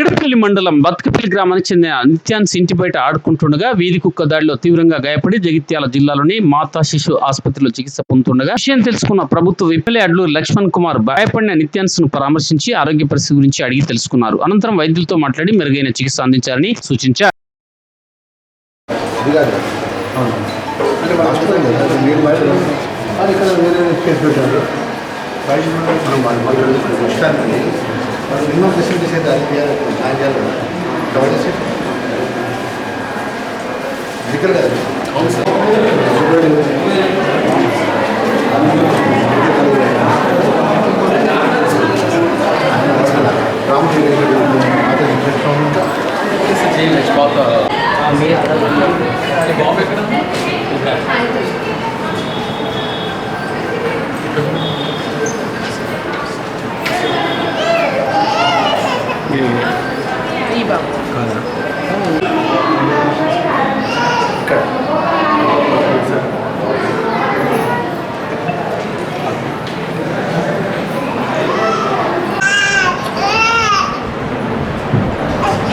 పగడపల్లి మండలం బతుకపల్లి గ్రామానికి చెందిన నిత్యాన్స్ ఇంటి బయట ఆడుకుంటుండగా వీధి కుక్క దాడిలో తీవ్రంగా గాయపడి జగిత్యాల జిల్లాలోని మాతా శిశు ఆసుపత్రిలో చికిత్స పొందుతుండగా విషయం తెలుసుకున్న ప్రభుత్వ ఎమ్మెల్యే అడ్లూరు లక్ష్మణ్ కుమార్ గాయపడిన నిత్యాన్స్ను పరామర్శించి ఆరోగ్య పరిస్థితి గురించి అడిగి తెలుసుకున్నారు. అనంతరం వైద్యులతో మాట్లాడి మెరుగైన చికిత్స అందించారని సూచించారు. బయట ఇక్కడ వేరే కేసు పెట్టారు. బయట మనం వాళ్ళు ఫెసిలిటీస్ అయితే అది చేయాలి ఆయన చేయాలి కదా కాబట్టి మెడికల్ కదా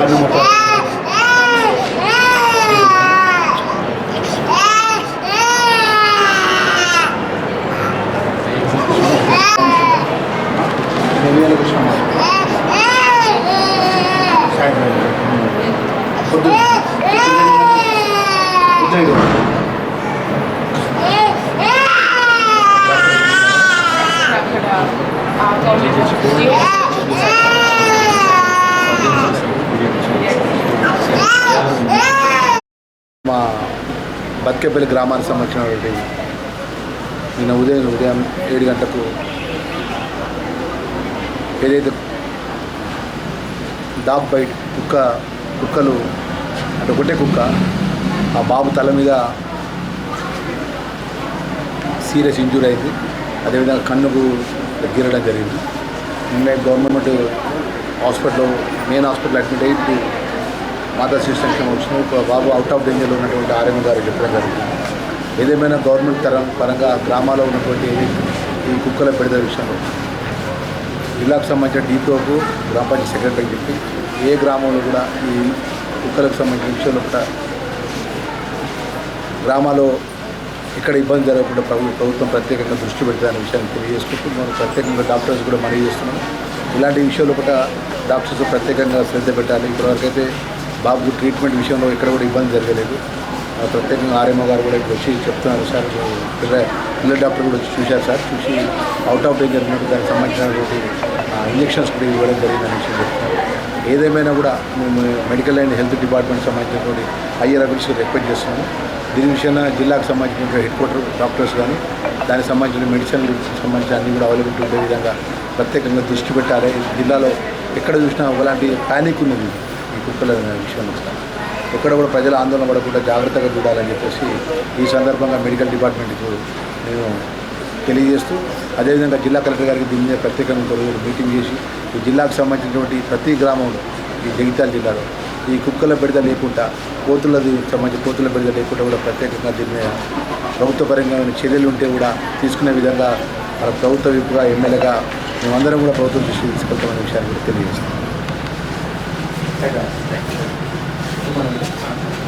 ముందే కన్ను మా బతికేపల్లి గ్రామానికి సంబంధించినటువంటి నిన్న ఉదయం ఉదయం ఏడు గంటలకు ఏదైతే డాగ్ బైట్ కుక్క కుక్కలు అంటే ఒకటే కుక్క ఆ బాబు తల మీద సీరియస్ ఇంజూరీ అయింది. అదేవిధంగా కన్నుకు గీరడం జరిగింది. నిన్న government hospital main hospital admit అయ్యి ఇప్పుడు మాతా శిశు సంక్షేమం వచ్చిన ఒక బాబు అవుట్ ఆఫ్ డేంజర్లో ఉన్నటువంటి ఆర్ఎం గారు చెప్పడం జరిగింది. ఏదేమైనా గవర్నమెంట్ తరం పరంగా గ్రామాల్లో ఉన్నటువంటి ఈ కుక్కల పెడద విషయంలో జిల్లాకు సంబంధించిన డీపీఓకు గ్రామ పంచాయతీ సెక్రటరీకి చెప్పి ఏ గ్రామంలో కూడా ఈ కుక్కలకు సంబంధించిన విషయంలో కూడా గ్రామాల్లో ఇక్కడ ఇబ్బంది జరగకుండా ప్రభుత్వం ప్రత్యేకంగా దృష్టి పెడతారనే విషయాన్ని తెలియజేసుకుంటూ మనం ప్రత్యేకంగా డాక్టర్స్ కూడా మనవి చేస్తున్నాం ఇలాంటి విషయంలో కూడా డాక్టర్స్ ప్రత్యేకంగా శ్రద్ధ పెట్టాలి. ఇప్పటివరకైతే బాబుకు ట్రీట్మెంట్ విషయంలో ఇక్కడ కూడా ఇబ్బంది జరగలేదు. ప్రత్యేకంగా ఆర్ఎంఓ గారు కూడా ఇక్కడ వచ్చి చెప్తున్నారు సార్ పిల్ల పిల్ల డాక్టర్ కూడా వచ్చి చూశారు సార్ చూసి అవుట్ ఆఫ్ డేంజర్ ఉన్నట్టు దానికి సంబంధించినటువంటి ఇంజక్షన్స్ కూడా ఇవ్వడం జరిగిందని విషయం చెప్తున్నారు. ఏదేమైనా కూడా మేము మెడికల్ అండ్ హెల్త్ డిపార్ట్మెంట్ సంబంధించినటువంటి ఐఆర్ ఆఫీస్కి రిక్వెస్ట్ చేస్తున్నాము దీని విషయాన జిల్లాకు సంబంధించిన హెడ్ క్వార్టర్ డాక్టర్స్ కానీ దానికి సంబంధించిన మెడిసిన్ సంబంధించిన అన్నీ కూడా అవైలబిలిటీ ఉండే విధంగా ప్రత్యేకంగా దృష్టి పెట్టాలి. జిల్లాలో ఎక్కడ చూసినా ఒకలాంటి ప్యానిక్ ఉన్నది. ఈ విషయం విషయంలో ఎక్కడ కూడా ప్రజల ఆందోళన పడకుండా జాగ్రత్తగా చూడాలని చెప్పేసి ఈ సందర్భంగా మెడికల్ డిపార్ట్మెంట్కు నేను తెలియజేస్తూ అదేవిధంగా జిల్లా కలెక్టర్ గారికి దీని మీద ప్రత్యేకంగా మీటింగ్ చేసి ఈ జిల్లాకు సంబంధించినటువంటి ప్రతి గ్రామంలో ఈ జగిత్యాల జిల్లాలో ఈ కుక్కల బెడద లేకుండా కోతులది సంబంధించి కోతుల బెడద లేకుండా కూడా ప్రత్యేకంగా దీని మీద ప్రభుత్వపరంగా చర్యలు ఉంటే కూడా తీసుకునే విధంగా మన ప్రభుత్వ విప్పుగా ఎమ్మెల్యేగా మేమందరం కూడా ప్రభుత్వం దృష్టికి తీసుకెళ్తామనే విషయాన్ని కూడా తెలియజేస్తాం 제着，对,그거 는.